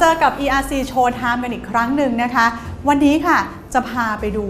เจอกับ ERC Show Time กันอีกครั้งหนึ่งนะคะ วันนี้ค่ะจะพาไปดู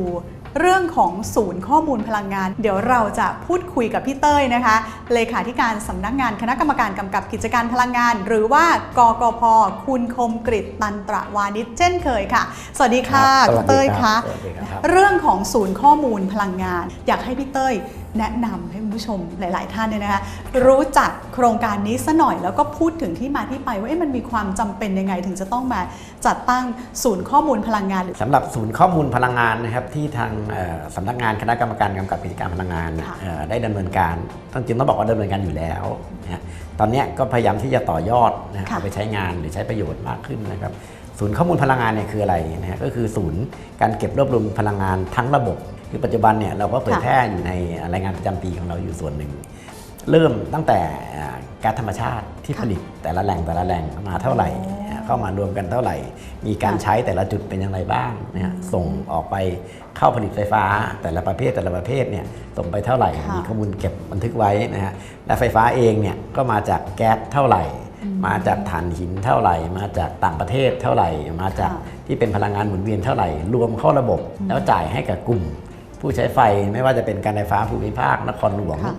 เรื่องของศูนย์ข้อมูลพลังงาน เดี๋ยวเราจะพูดคุยกับพี่เต้ยนะคะ เลขาธิการสำนักงานคณะกรรมการกำกับกิจการพลังงาน หรือว่ากกพ คุณคมกริตตันตระวานิชเช่นเคยค่ะ สวัสดีค่ะครับคุณเต้ยสวัสดีครัคะบสวัสดีครับเรื่องของศูนย์ข้อมูลพลังงาน อยากให้พี่เต้ย แนะนำให้คุณผู้ชมหลาย ๆ ท่านเนี่ยนะคะรู้จักโครงการนี้ซะหน่อยแล้วก็พูดถึงที่มาที่ไปว่าเอ๊ะมันมีความจำเป็นยังไงถึงจะต้องมาจัดตั้งศูนย์ข้อมูลพลังงานหรือสำหรับศูนย์ข้อมูลพลังงานนะครับที่ทางเอ่อสำนักงานคณะกรรมการกำกับกิจการพลังงานเนี่ยค่ะเอ่อได้ดำเนินการต้องจริงต้องบอกว่าดำเนินการอยู่แล้วนะฮะตอนเนี้ยก็พยายามที่จะต่อยอดนะฮะค่ะเอาไปใช้งานหรือใช้ประโยชน์มากขึ้นนะครับศูนย์ข้อมูลพลังงานเนี่ยคืออะไรนะฮะก็คือศูนย์การเก็บรวบรวมพลังงานทั้งระบบ คือปัจจุบันเนี่ยเราก็เผยค่ะแพร่อยู่ในรายงานประจำปีของเราอยู่ส่วนหนึ่ง เริ่มตั้งแต่อ่าก๊าซธรรมชาติที่ค่ะผลิตแต่ละแหล่งแต่ละแหล่งมาเท่าไหร่อ๋อเข้ามารวมกันเท่าไหร่ มีการค่ะใช้แต่ละจุดเป็นอย่างไรบ้างนะฮะส่งออกไปเข้าผลิตไฟฟ้าแต่ละประเภทแต่ละประเภทเนี่ยส่งไปเท่าไหร่ค่ะมีข้อมูลเก็บบันทึกไว้นะฮะและไฟฟ้าเองเนี่ยก็มาจากแก๊สเท่าไหร่ มาจากถ่านหินเท่าไหร่ มาจากต่างประเทศเท่าไหร่ มาจากค่ะที่เป็นพลังงานหมุนเวียนเท่าไหร่ รวมเข้าระบบแล้วจ่ายให้กับกลุ่ม ผู้ใช้ไฟไม่ว่าจะเป็นการไฟฟ้าภูมิภาคนครหลวงค่ะ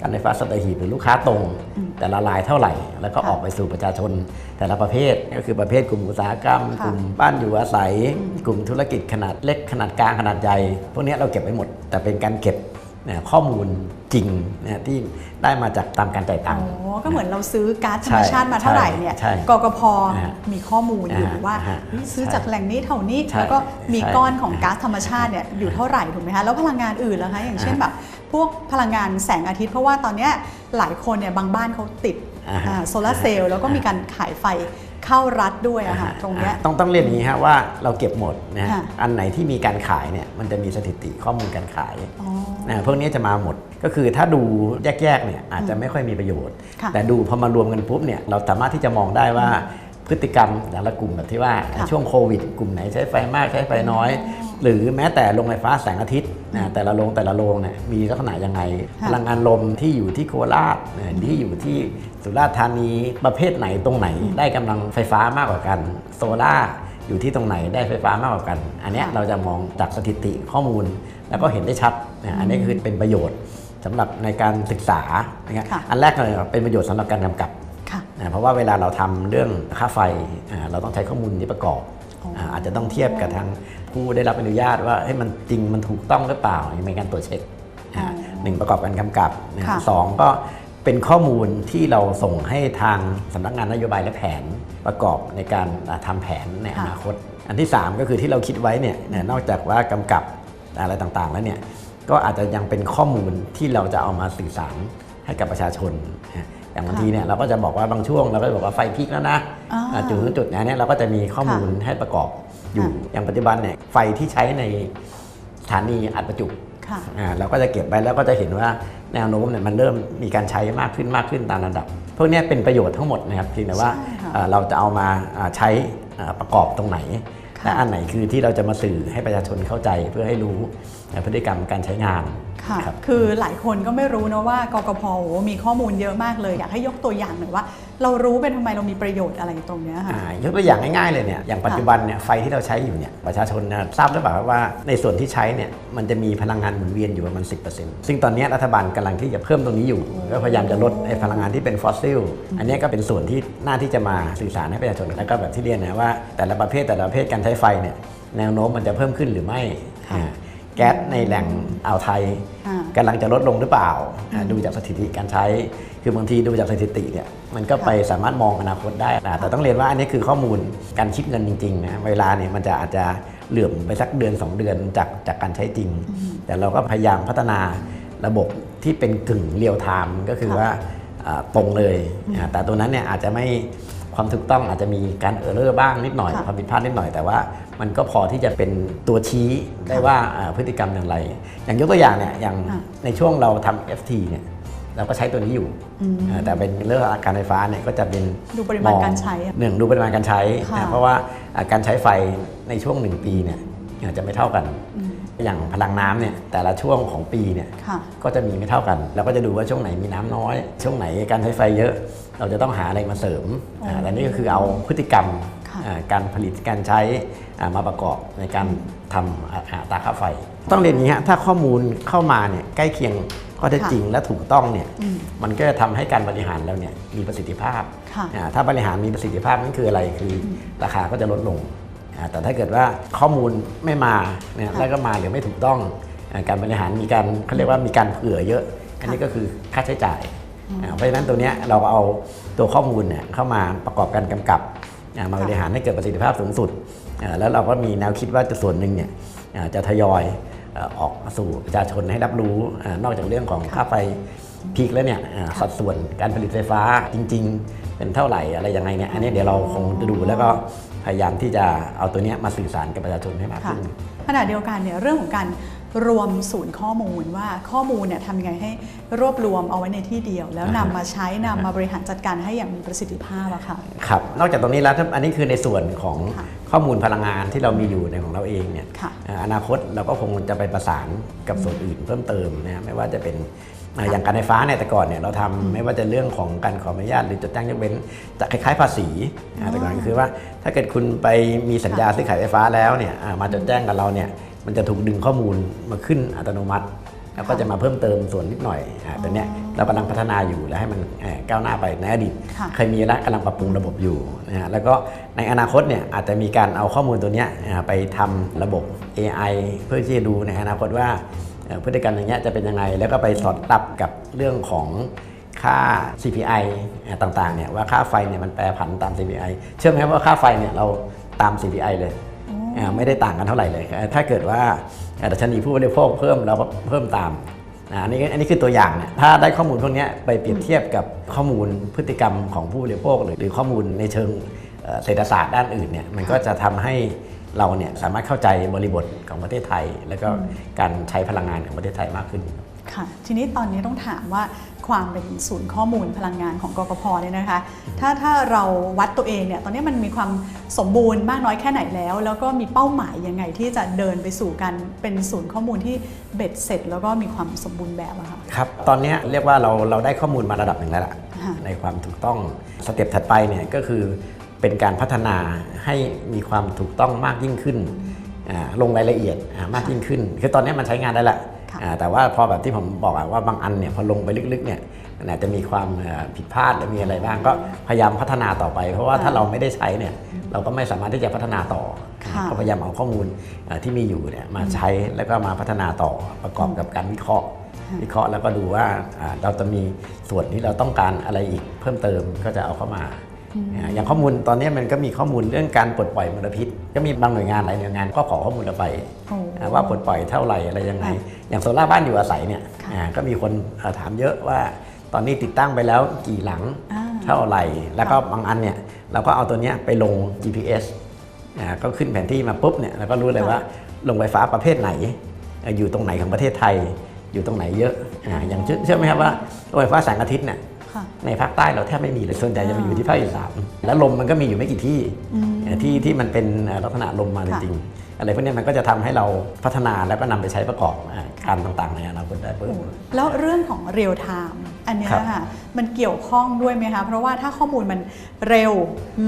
การไฟฟ้าสัตหีบหรือลูกค้าตรงอืมแต่ละรายเท่าไหร่ แล้วก็ค่ะออกไปสู่ประชาชน แต่ละประเภทก็คือประเภทกลุ่มอุตสาหกรรมค่ะกลุ่มบ้านอยู่อาศัย กลุ่มธุรกิจขนาดเล็กขนาดกลางขนาดใหญ่พวกเนี้ยเราเก็บไว้หมด แต่เป็นการเก็บเนี่ยข้อมูลจริงเนี่ยที่ได้มาจากตามการจ่ายตัอ๋งค์อก็เหมือนเราซื้อก๊าซธรรมชาติมาเท่าไหร่เนี่ยใช่กกพอ่ามีข้อมูลอยู่อ่าว่าอ่าเฮ้ยซื้อใช่จากแหล่งนี้เท่านี้ใช่แล้วก็มีใช่ก้อนของก๊าซธรรมชาติเนี่ยอยู่เท่าไหร่ถูกไหมคะแล้วพลังงานอื่นล่ะคะอย่างเช่นแบบพวกพลังงานแสงอาทิตย์เพราะว่าตอนเนี้ยหลายคนเนี่ยบางบ้านเขาติดอ่าฮะโซลาร์เซลล์แล้วก็มีการขายไฟ เข้ารัฐด้วยอะค่ะตรงเนี้ยอ่าต้องต้องเรียนอย่างนี้ฮะว่าเราเก็บหมดนะฮะค่ะ อันไหนที่มีการขายเนี่ยมันจะมีสถิติข้อมูลการขายอ๋อ นะพวกนี้จะมาหมดก็คือถ้าดูแยกๆเนี่ยอาจจะไม่ค่อยมีประโยชน์ ค่ะ แต่ดูพอมารวมกันปุ๊บเนี่ยเราสามารถที่จะมองได้ว่าพฤติกรรมแต่ละกลุ่มแบบที่ว่าค่ะช่วงโควิด กลุ่มไหนใช้ไฟมากใช้ไฟน้อย หรือแม้แต่โรงไฟฟ้าแสงอาทิตย์ นะแต่ละโรงแต่ละโรงเนี่ยมีลักษณะยังไงค่ะพลังงานลมที่อยู่ที่โคราชนะที่อยู่ที่สุราษฎร์ธานีประเภทไหนตรงไหน ได้กำลังไฟฟ้ามากกว่ากัน โซล่าร์อยู่ที่ตรงไหนได้ไฟฟ้ามากกว่ากัน อันเนี้ยค่ะเราจะมองจากสถิติข้อมูล แล้วก็เห็นได้ชัดนะอันนี้คือเป็นประโยชน์สำหรับในการศึกษานะครับค่ะอันแรกเลยเป็นประโยชน์สำหรับการกำกับค่ะนะเพราะว่าเวลาเราทำเรื่องค่าไฟอ่าเราต้องใช้ข้อมูลที่ประกอบอ๋ออ่าอาจจะต้องเทียบกับทาง ผู้ได้รับอนุญาตว่าให้ยมันจริงมันถูกต้องหรือเปล่าในการตรวจเช็คอ่าอ๋อหนึ่งประกอบการกำกับนะค่ะสองก็เป็นข้อมูลที่เราส่งให้ทางสำนักงานนโยบายและแผนประกอบในการอ่าทำแผนในอนาคต อันที่ 3 ก็คือที่เราคิดไว้เนี่ยเนี่ยนอกจากว่ากำกับอะไรต่างๆ แล้วเนี่ยก็อาจจะยังเป็นข้อมูลที่เราจะเอามาสื่อสารให้กับประชาชนนะ อย่างบางทีเนี่ยเราก็จะบอกว่าบางช่วงเราก็จะบอกว่าไฟพีคแล้วนะอ่าอ่าจุดถึงจุดนี้เนี่ยเราก็จะมีข้อมูลให้ประกอบอยู่ค่ะอย่างปัจจุบันเนี่ยไฟที่ใช้ในสถานีอัดประจุค่ะอ่าเราก็จะเก็บไว้แล้วก็จะเห็นว่าแนวโน้มเนี่ยมันเริ่มมีการใช้มากขึ้นมากขึ้นตามระดับ พวกเนี้ยเป็นประโยชน์ทั้งหมดนะครับเพียงแต่ว่าใช่ค่ะอ่าเราจะเอามาอ่าใช้อ่าประกอบตรงไหนค่ะและอันไหนคือที่เราจะมาสื่อให้ประชาชนเข้าใจเพื่อให้รู้อ่าพฤติกรรมการใช้งาน ค่ะครับคือหลายคนก็ไม่รู้นะว่ากกพโอ้มีข้อมูลเยอะมากเลย อยากให้ยกตัวอย่างหน่อยว่า เรารู้เป็นทำไมเรามีประโยชน์อะไรตรงเนี้ยค่ะอ่ายกตัวอย่างง่ายๆเลยเนี่ยอย่างปัจจุบันเนี่ยไฟที่เราใช้อยู่เนี่ยประชาชนนะทราบหรือเปล่าว่าในส่วนที่ใช้เนี่ยมันจะมีพลังงานหมุนเวียนอยู่ประมาณ 10%ซึ่งตอนเนี้ยรัฐบาลกำลังที่จะเพิ่มตรงนี้อยู่ ก็พยายามจะลดไอ้พลังงานที่เป็นฟอสซิลอันเนี้ยก็เป็นส่วนที่น่าที่จะมาสื่อสารให้ประชาชนแล้วก็แบบที่เรียนนะว่าแต่ละประเภทแต่ละประเภทการใช้ไฟเนี่ยแนวโน้มมันจะเพิ่มขึ้นหรือไม่อ่า แก๊สในแหล่งอ่าวไทยอ่ากำลังจะลดลงหรือเปล่าอ่า ดูจากสถิติการใช้ คือบางทีดูจากสถิติเนี่ยมันก็ไปสามารถมองอนาคตได้นะแต่ต้องเรียนว่าอันนี้คือข้อมูลการคิดเงินจริงๆนะเวลาเนี่ยมันจะอาจจะเหลื่อมไปสักเดือน 2 เดือนจากจากการใช้จริง แต่เราก็พยายามพัฒนาระบบที่เป็นกึ่งเรียลไทม์ก็คือค่ะว่าอ่าตรงเลยอ่าแต่ตัวนั้นเนี่ยอาจจะไม่ ความถูกต้องอาจจะมีการเออร์เลอร์บ้างนิดหน่อย ค่ะความผิดพลาดนิดหน่อยแต่ว่ามันก็พอที่จะเป็นตัวชี้ได้ว่าอ่าพฤติกรรมอย่างไร อย่างยกตัวอย่างเนี่ยอย่างค่ะ ในช่วงเราทำ FT เนี่ยเราก็ใช้ตัวนี้อยู่อืมอ่าแต่เป็นเรื่องการไฟฟ้าเนี่ยก็จะเป็น ดูปริมาณองการใช้อะ หนึ่งดูปริมาณการใช้ค่ะนะเพราะว่าอ่าการใช้ไฟในช่วงหนึ่งปีเนี่ยอาจจะไม่เท่ากัน อืม อย่างพลังน้ำเนี่ยแต่ละช่วงของปีเนี่ยค่ะก็จะมีไม่เท่ากันเราก็จะดูว่าช่วงไหนมีน้ำน้อย ช่วงไหนการใช้ไฟเยอะ เราจะต้องหาอะไรมาเสริมอ๋ออ่าแต่นี่ก็คือเอาพฤติกรรมค่ะค่ะอ่าการผลิตการใช้อ่ามาประกอบในการทำอ่าอัตราค่าไฟ ต้องเรียนอย่างนี้ฮะถ้าข้อมูลเข้ามาเนี่ยใกล้เคียงข้อเท็จจริงและถูกต้องเนี่ยมันก็จะทำให้การบริหารเราเนี่ยมีประสิทธิภาพค่ะอ่าถ้าบริหารมีประสิทธิภาพนั่นคืออะไรคือราคาก็จะลดลงอ่า แต่ถ้าเกิดว่าข้อมูลไม่มาเนี่ยค่ะแล้วก็มาหรือไม่ถูกต้องอ่าการบริหารมีการเขาเรียกว่ามีการเผื่อเยอะ อันนี้ก็คือค่าใช้จ่ายอ่าเพราะฉะนั้นตัวเนี้ยเราก็เอาตัวข้อมูลเนี่ยเข้ามาประกอบการกำกับอ่ามาบริหารให้เกิดประสิทธิภาพสูงสุดอ่าแล้วเราก็มีแนวคิดว่าจะส่วนหนึ่งเนี่ยอ่าจะทยอยเอ่อออกสู่ประชาชนให้รับรู้อ่านอกจากเรื่องของค่าไฟพีคแล้วเนี่ยอ่าสัดส่วนการผลิตไฟฟ้าจริง ๆ เป็นเท่าไหร่อะไรยังไงเนี่ยอันนี้เดี๋ยวเราคงจะดูแล้วก็พยายามที่จะเอาตัวเนี้ยมาสื่อสารกับประชาชนให้มากขึ้นขณะเดียวกันเนี่ยเรื่องของการ รวมศูนย์ข้อมูลว่าข้อมูลเนี่ยทำยังไงให้รวบรวมเอาไว้ในที่เดียว แล้วนำอ่าฮะมาใช้นำมาบริหารจัดการให้อย่างมีประสิทธิภาพอะค่ะ ครับ นอกจากตรงนี้แล้วถ้าอันนี้คือในส่วนของค่ะข้อมูลพลังงานที่เรามีอยู่ในของเราเองเนี่ยค่ะอ่าอนาคตเราก็คงจะไปประสานกับส่วนอื่นเพิ่มเติมนะฮะไม่ว่าจะเป็นอ่าอย่างการไฟฟ้าเนี่ยแต่ก่อนเนี่ยเราทำไม่ว่าจะเรื่องของการขออนุญาตหรือจดแจ้งยกเว้นจะคล้ายๆภาษีอ่าแต่ก่อนก็คือว่าถ้าเกิดคุณไปมีสัญญาซื้อขายไฟฟ้าแล้วเนี่ยอ่ามาจดแจ้งกับเราเนี่ย มันจะถูกดึงข้อมูลมาขึ้นอัตโนมัติ แล้วก็จะมาเพิ่มเติมส่วนนิดหน่อยอ่าตัวเนี้ยเรากำลังพัฒนาอยู่และให้มันเอ่อก้าวหน้าไปในอดีตค่ะ เคยมีและกำลังปรับปรุงระบบอยู่นะฮะแล้วก็ในอนาคตเนี่ยอาจจะมีการเอาข้อมูลตัวเนี้ยอ่าไปทำระบบ AI เพื่อที่จะดูในอนาคตว่าเอ่อพฤติกรรมอย่างเงี้ยจะเป็นยังไง แล้วก็ไปสอดรับกับเรื่องของค่า CPI อ่าต่างๆเนี่ยว่าค่าไฟเนี่ยมันแปรผันตาม CPI เชื่อไหมครับว่าค่าไฟเนี่ยเราตาม CPI เลยอ่า ไม่ได้ต่างกันเท่าไหร่เลย ถ้าเกิดว่าดัชนีผู้บริโภคเพิ่มเราก็เพิ่มตามอันนี้อันนี้คือตัวอย่างเนี่ยถ้าได้ข้อมูลพวกนี้ไปเปรียบเทียบกับข้อมูลพฤติกรรมของผู้บริโภค หรือข้อมูลในเชิงเศรษฐศาสตร์ด้านอื่นเนี่ยมันก็จะทำให้เราเนี่ยสามารถเข้าใจบริบทของประเทศไทย แล้วก็การใช้พลังงานของประเทศไทยมากขึ้นค่ะทีนี้ตอนนี้ต้องถามว่า ความเป็นศูนย์ข้อมูลพลังงานของกกพเนี่ยนะคะ ถ้าถ้าเราวัดตัวเองเนี่ยตอนนี้มันมีความสมบูรณ์มากน้อยแค่ไหนแล้ว แล้วก็มีเป้าหมายยังไงที่จะเดินไปสู่การเป็นศูนย์ข้อมูลที่เบ็ดเสร็จ แล้วก็มีความสมบูรณ์แบบอะค่ะครับตอนนี้เรียกว่าเราเราได้ข้อมูลมาระดับหนึ่งแล้วล่ะค่ะในความถูกต้องสเต็ปถัดไปเนี่ยก็คือเป็นการพัฒนาให้มีความถูกต้องมากยิ่งขึ้นลงรายละเอียดมากยิ่งขึ้น คือตอนนี้มันใช้งานได้ละค่ะอ่า แต่ว่าพอแบบที่ผมบอกอะว่าบางอันเนี่ยพอลงไปลึกๆเนี่ยมันอาจจะมีความเอ่อผิดพลาดหรือมีอะไรบ้างก็พยายามพัฒนาต่อไป เพราะว่าถ้าเราไม่ได้ใช้เนี่ยเราก็ไม่สามารถที่จะพัฒนาต่อค่ะก็พยายามเอาข้อมูลเอ่อที่มีอยู่เนี่ยมาใช้แล้วก็มาพัฒนาต่อประกอบกับการวิเคราะห์ วิเคราะห์แล้วก็ดูว่าอ่าเราจะมีส่วนที่เราต้องการอะไรอีกเพิ่มเติมก็จะเอาเข้ามา อ่าอย่างข้อมูลตอนนี้มันก็มีข้อมูลเรื่องการปลดปล่อยมลพิษ ก็มีบางหน่วยงานหลายหน่วยงานก็ขอข้อมูลเราไปโอ้อ่าว่าปลดปล่อยเท่าไหร่อะไรยังไงค่ะอย่างโซล่าร์บ้านอยู่อาศัยเนี่ยค่ะอ่าก็มีคนเอ่อถามเยอะว่าตอนนี้ติดตั้งไปแล้วกี่หลังอ่าเท่าไหร่ แล้วก็ค่ะบางอันเนี่ยเราก็เอาตัวเนี้ยไปลง GPS อ่าก็ขึ้นแผนที่มาปุ๊บเนี่ยเราก็รู้เลยว่าลงไฟฟ้าประเภทไหนเอ่ออยู่ตรงไหนของประเทศไทย อยู่ตรงไหนเยอะอ่าอย่างเชื่อเชื่อไหมครับว่าโรงไฟฟ้าแสงอาทิตย์เนี่ยค่ะ ในภาคใต้เราแทบไม่มีเลยส่วนใหญ่จะมาอยู่ที่ภาคอีสานแล้วลมมันก็มีอยู่ไม่กี่ที่เอ่อที่ที่มันเป็นเอ่อลักษณะลมมาจค่ะริงๆอะไรพวกเนี้ยมันก็จะทำให้เราพัฒนาแล้วก็นำไปใช้ประกอบอ่าการต่างๆในอนาคตได้เพิ่มแล้วเรื่องของเรียลไทม์อันเนี้ยครับค่ะมันเกี่ยวข้องด้วยไหมคะ เพราะว่าถ้าข้อมูลมันเร็ว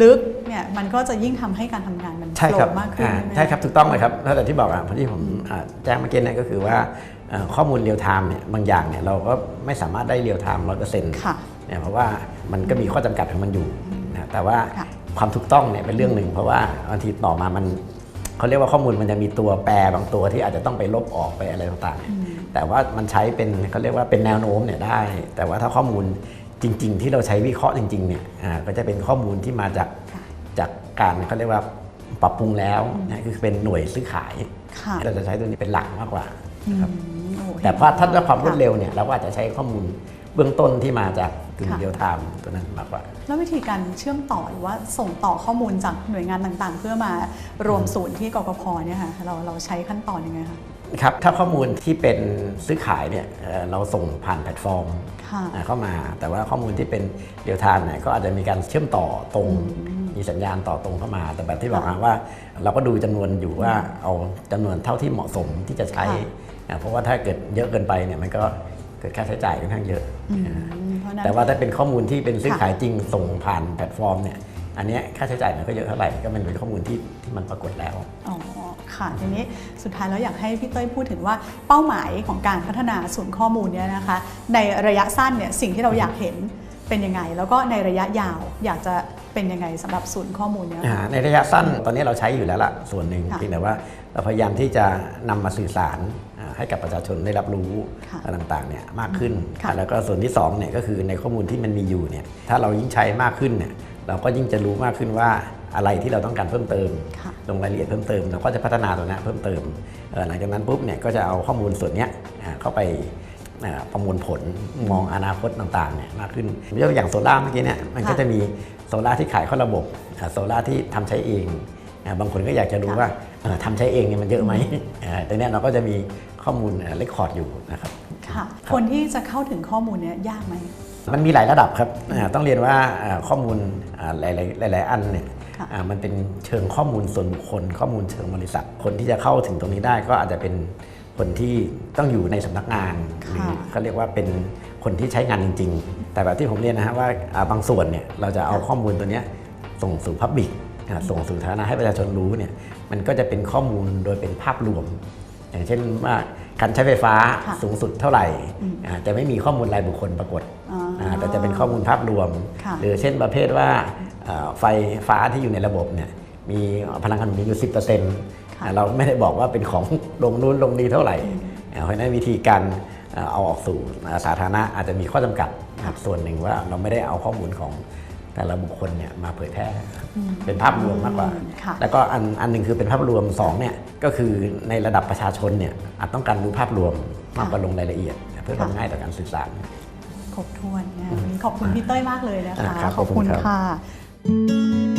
ลึกเนี่ยมันก็จะยิ่งทำให้การทำงานมันใช่โฟครับล์มากขึ้นอ่าไหมะใช่ครับถูกต้องเลยครับแล้วแต่ที่บอกอะพอที่ผมอ่าแจ้งเมื่อกี้เนี่ยก็คือว่าเอ่อข้อมูลเรียลไทม์เนี่ยบางอย่างเนี่ยเราก็ไม่สามารถได้เรียลไทม์ร้อยเปอร์เซ็นต์ค่ะ เนี่ยเพราะว่ามันก็มีข้อจำกัดของมันอยู่นะแต่ว่าค่ะความถูกต้องเนี่ยเป็นเรื่องหนึ่ง เพราะว่าบางทีต่อมามันเขาเรียกว่าข้อมูลมันจะมีตัวแปรบางตัวที่อาจจะต้องไปลบออกไปอะไรต่างๆเนี่ยแต่ว่ามันใช้เป็นเขาเรียกว่าเป็นแนวโน้มเนี่ยได้ แต่ว่าถ้าข้อมูลจริง ๆ ที่เราใช้วิเคราะห์จริงๆเนี่ยอ่าก็จะเป็นข้อมูลที่มาจากค่ะจากการเขาเรียกว่าปรับปรุงแล้วนะคือเป็นหน่วยซื้อขายค่ะเราจะใช้ตัวนี้เป็นหลักมากกว่านะครับอืมโอ้แต่ว่าถ้าด้วยความรวดค่ะเร็วเนี่ยเราก็อาจจะใช้ข้อมูล เบื้องต้นที่มาจากกึ่งค่ะเดียวไทม์ตัวนั้นมากกว่า แล้ววิธีการเชื่อมต่อหรือว่าส่งต่อข้อมูลจากหน่วยงานต่างๆ เพื่อมารวมศูนย์ที่กกพเนี่ยค่ะเราเราใช้ขั้นตอนยังไงคะครับถ้าข้อมูลที่เป็นซื้อขายเนี่ยเอ่อเราส่งผ่านแพลตฟอร์มค่ะอ่าเข้ามา แต่ว่าข้อมูลที่เป็นเดียวไทม์เนี่ยก็อาจจะมีการเชื่อมต่อตรงมีสัญญาณต่อตรงเข้ามา แต่แบบที่บอกค่ะนะว่า เราก็ดูจำนวนอยู่ว่าเอาจำนวนเท่าที่เหมาะสมที่จะใช้ค่ะอ่าเพราะว่าถ้าเกิดเยอะเกินไปเนี่ยมันก็ เกิดค่าใช้จ่ายค่อนข้างเยอะอืมอ่าเพราะฉะนั้นแต่ว่าถ้าเป็นข้อมูลที่เป็นซื้อค่ะขายจริงส่งผ่านแพลตฟอร์มเนี่ยอันเนี้ยค่าใช้จ่ายมันก็เยอะเท่าไหร่ก็มันเป็นข้อมูลที่ที่มันปรากฏแล้ว อ๋อ ค่ะทีนี้สุดท้ายแล้วอยากให้พี่เต้ยพูดถึงว่าเป้าหมายของการพัฒนาศูนย์ข้อมูลเนี่ยนะคะ ในระยะสั้นเนี่ยสิ่งที่เราอยากเห็นเป็นยังไง แล้วก็ในระยะยาวอยากจะเป็นยังไงสำหรับศูนย์ข้อมูลเนี่ยอ่าในระยะสั้นตอนนี้เราใช้อยู่แล้วล่ะส่วนหนึ่งค่ะเพียงแต่ว่าเราพยายามที่จะนำมาสื่อสารอ่า ให้กับประชาชนได้รับรู้ค่ะอะไรต่างๆเนี่ยมากขึ้นค่ะแล้วก็ส่วนที่สองเนี่ยก็คือในข้อมูลที่มันมีอยู่เนี่ยถ้าเรายิ่งใช้มากขึ้นเนี่ยเราก็ยิ่งจะรู้มากขึ้นว่าอะไรที่เราต้องการเพิ่มเติมค่ะลงรายละเอียดเพิ่มเติม เราก็จะพัฒนาตัวนี้เพิ่มเติมเอ่อหลังจากนั้นปุ๊บเนี่ยก็จะเอาข้อมูลส่วนเนี้ยอ่าเข้าไปอ่าประมวลผลมองอนาคตต่างๆเนี่ยมากขึ้นยกตัวอย่างโซล่าร์เมื่อกี้เนี่ยมันก็ค่ะจะมีโซล่าร์ที่ขายเข้าระบบอ่าโซล่าร์ที่ทำใช้เองอ่าบางคนก็อยากจะรู้ค่ะว่าเอ่อทำใช้เองเนี่ยมันเยอะไหมอ่าแต่เนี้ยเราก็จะมี ข้อมูลเรคคอร์ดอยู่นะครับค่ะครับคนที่จะเข้าถึงข้อมูลเนี่ยยากไหมมันมีหลายระดับครับอ่าต้องเรียนว่าอ่าข้อมูลอ่าหลายๆหลาย ๆ อันเนี่ยค่ะอ่ามันเป็นเชิงข้อมูลส่วนบุคคล ข้อมูลเชิงบริษัท คนที่จะเข้าถึงตรงนี้ได้ก็อาจจะเป็นคนที่ต้องอยู่ในสำนักงานหรือเขาเรียกว่าเป็นคนที่ใช้งานจริง ๆ แต่แบบที่ผมเรียนนะฮะว่าอ่าบางส่วนเนี่ยเราจะเอาข้อมูลตัวเนี้ยส่งสู่พับบิกส่งสู่สาธารณะให้ประชาชนรู้เนี่ยมันก็จะเป็นข้อมูลโดยเป็นภาพรวม อย่างเช่นว่าการใช้ไฟฟ้าค่ะสูงสุดเท่าไหร่อืมอ่าจะไม่มีข้อมูลรายบุคคลปรากฏอ๋ออ่าแต่จะเป็นข้อมูลภาพรวม ค่ะหรือเช่นประเภทว่าเอ่อไฟฟ้าที่อยู่ในระบบเนี่ยมีพลังงานหมุนเวียนอยู่ 10%อ่าเราไม่ได้บอกว่าเป็นของ ลงนู้นลงนี้เท่าไหร่อ่าเพราะฉะนั้นวิธีการเอ่อเอาออกสู่สาธารณะอาจจะมีข้อจำกัดนะครับส่วนหนึ่งว่าเราไม่ได้เอาข้อมูลของ แต่ละบุคคลเนี่ยมาเผยแพร่เป็นภาพรวมมากกว่าค่ะแล้วก็อันอันหนึ่งคือเป็นภาพรวมสองเนี่ยก็คือในระดับประชาชนเนี่ยอาจต้องการรู้ภาพรวมมากกว่าลงรายละเอียด เพื่อความง่ายต่อการสื่อสารครบถ้วนนะคะวันนี้ขอบคุณพี่เต้ยมากเลยนะคะอ่าครับขอบคุณครับค่ะ